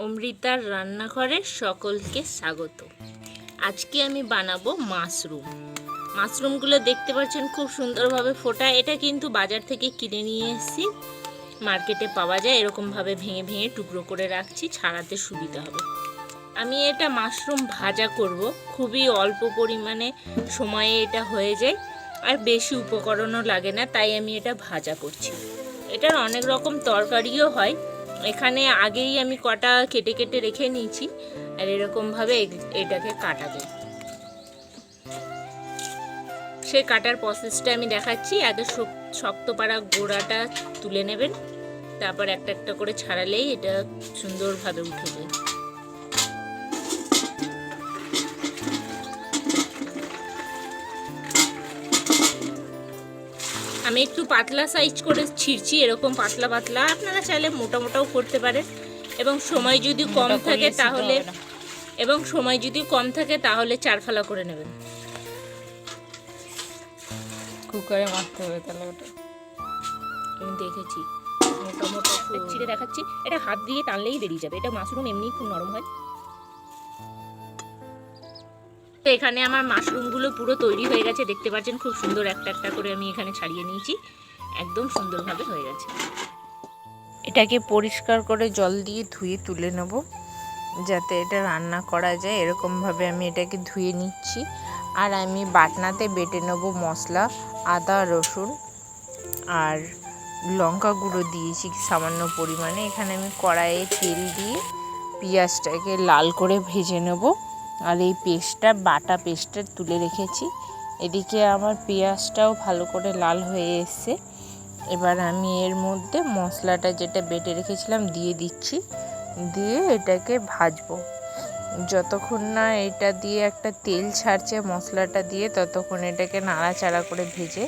অমৃতার রান্নাঘরে সকলকে স্বাগত। আজকে আমি বানাবো মাশরুম। মাশরুমগুলো দেখতে পাচ্ছেন খুব সুন্দরভাবে ফোটা। এটা কিন্তু বাজার থেকে কিনে নিয়ে এসেছি। মার্কেটে পাওয়া যায়, এরকমভাবে ভেঙে ভেঙে টুকরো করে রাখছি, ছাড়াতে সুবিধা হবে। আমি এটা মাশরুম ভাজা করব। খুবই অল্প পরিমাণে সময়ে এটা হয়ে যায়। আর বেশি উপকরণও লাগে না, তাই আমি এটা ভাজা করছি। এটার অনেক রকম তরকারিও হয়। এখানে আগেই আমি কটা কেটে কেটে রেখে নিয়েছি, আর এরকমভাবে এটাকে কাটা যায়। সে কাটার প্রসেসটা আমি দেখাচ্ছি, আগে শক- শক্ত পাড়া গোড়াটা তুলে নেবেন, তারপর একটা একটা করে ছাড়ালেই এটা সুন্দরভাবে উঠে যায়। আমি একটু পাতলা সাইজ করে ছিঁড়ছি এরকম পাতলা পাতলা। আপনারা চাইলে মোটা মোটাও করতে পারেন। এবং সময় যদি কম থাকে তাহলে এবং সময় যদি কম থাকে তাহলে চার ফালা করে নেবেন। কুকারে মারতে হবে তাহলে ওটা। আমি দেখেছি। মোটা মোটা ছিঁড়ে দেখাচ্ছি। এটা হাত দিয়ে টানলেই বেরিয়ে যাবে। এটা মাশরুম এমনি খুব নরম হয়। তো এখানে আমার মাশরুমগুলো পুরো তৈরি হয়ে গেছে। দেখতে পাচ্ছেন খুব সুন্দর একটা একটা করে আমি এখানে ছাড়িয়ে নিয়েছি। একদম সুন্দরভাবে হয়ে গেছে। এটাকে পরিষ্কার করে জল দিয়ে ধুয়ে তুলে নেব, যাতে এটা রান্না করা যায়। এরকমভাবে আমি এটাকে ধুয়ে নিচ্ছি। আর আমি বাটনাতে বেটে নেব মশলা, আদা, রসুন আর লঙ্কা গুঁড়ো দিয়েছি সামান্য পরিমাণে। এখানে আমি কড়াইয়ে তেল দিয়ে পেঁয়াজটাকে লাল করে ভেজে নেব। আর এই পেস্টটা, বাটা পেস্টটা তুলে রেখেছি। এদিকে আমার পেঁয়াজটাও ভালো করে লাল হয়ে এসছে। এবার আমি এর মধ্যে মশলাটা যেটা বেটে রেখেছিলাম দিয়ে দিচ্ছি। দিয়ে এটাকে ভাজবো। যতক্ষণ না এটা দিয়ে একটা তেল ছাড়ছে মশলাটা দিয়ে, ততক্ষণ এটাকে নাড়াচাড়া করে ভেজে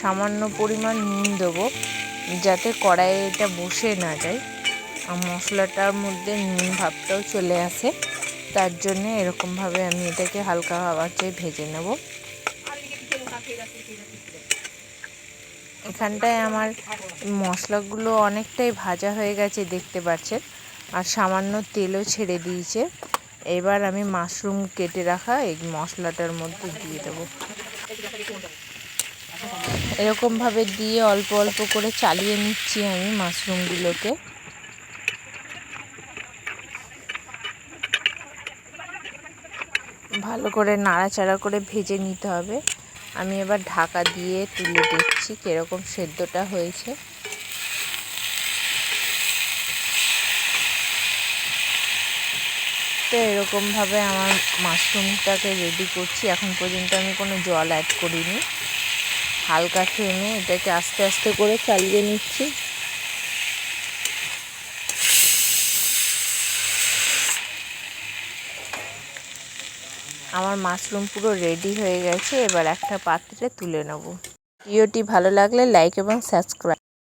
সামান্য পরিমাণ নুন দেবো, যাতে কড়াইয়ে এটা বসে না যায়। আর মশলাটার মধ্যে নুন ভাবটাও চলে আসে। তার জন্যে এরকমভাবে আমি এটাকে হালকা আঁচে ভেজে নেব। এখানটায় আমার মশলাগুলো অনেকটাই ভাজা হয়ে গেছে দেখতে পাচ্ছেন, আর সামান্য তেলও ছেড়ে দিয়েছে। এবার আমি মাশরুম কেটে রাখা এই মশলাটার মধ্যে দিয়ে দেবো। এরকমভাবে দিয়ে অল্প অল্প করে চালিয়ে নিচ্ছি আমি মাশরুমগুলোকে। ভালো করে নাড়াচাড়া করে ভেজে নিতে হবে। আমি এবার ঢাকা দিয়ে তুলে দেখছি কীরকম সেদ্ধটা হয়েছে। তো এরকমভাবে আমার মাশরুমটাকে রেডি করছি। এখন পর্যন্ত আমি কোনো জল অ্যাড করিনি। হালকা ফ্লেমে এটাকে আস্তে আস্তে করে চালিয়ে নিচ্ছি। আমার মাশরুম পুরো রেডি হয়ে গেছে, এবার একটা পাত্রে তুলে নেব। ভিডিওটি ভালো লাগলে লাইক এবং সাবস্ক্রাইব